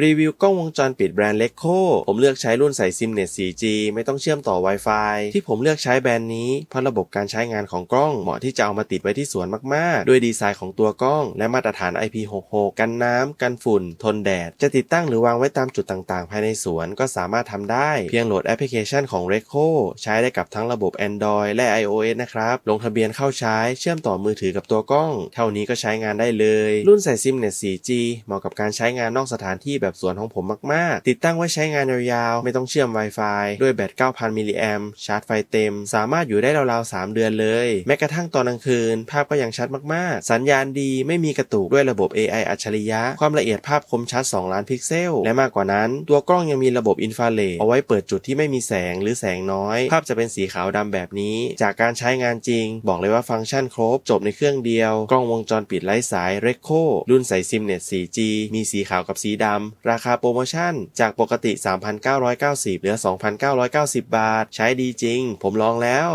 รีวิวกล้องวงจรปิดแบรนด์ Leico ผมเลือกใช้รุ่นใส่ซิมเน็ต 4G ไม่ต้องเชื่อมต่อ Wi-Fi ที่ผมเลือกใช้แบรนด์นี้เพราะระบบการใช้งานของกล้องเหมาะที่จะเอามาติดไว้ที่สวนมากๆ ด้วยดีไซน์ของตัวกล้อง และมาตรฐาน IP66 กันน้ำ กันฝุ่น ทนแดด จะติดตั้งหรือวางไว้ตามจุดต่างๆ ภายในสวนก็สามารถทำได้ เพียงโหลดแอปพลิเคชันของ Leico ใช้ได้กับทั้งระบบ Android และ iOS นะครับลงทะเบียนเข้าใช้เชื่อมต่อมือถือกับตัวกล้อง เท่านี้ก็ใช้งานได้เลย รุ่นใส่ซิมเน็ต 4G เหมาะกับการใช้งานนอกสถานที่แบบสวนของผมมาก ๆ ติดตั้งไว้ใช้งานยาวๆ ไม่ต้องเชื่อม Wi-Fi ด้วยแบต 9,000 มิลลิแอมชาร์จไฟเต็ม สามารถอยู่ได้ราวๆ 3 เดือนเลย แม้กระทั่งตอนกลางคืน ภาพก็ยังชัดมากๆ สัญญาณดีไม่มีกระตุกด้วยระบบ AI อัจฉริยะ ความละเอียดภาพคมชัด 2 ล้านพิกเซล และมากกว่านั้น ตัวกล้องยังมีระบบอินฟราเรดเอาไว้เปิดจุดที่ไม่มีแสงหรือแสงน้อย ภาพจะเป็นสีขาวดำแบบนี้ จากการใช้งานจริง บอกเลยว่าฟังก์ชันครบ จบในเครื่องเดียว กล้องวงจรปิดไร้สาย Recco รุ่นใส่ซิมเน็ต 4G มีสีขาวกับสีดำราคาโปรโมชั่น จากปกติ 3,990 เหลือ 2,990 บาท ใช้ดีจริง ผมลองแล้ว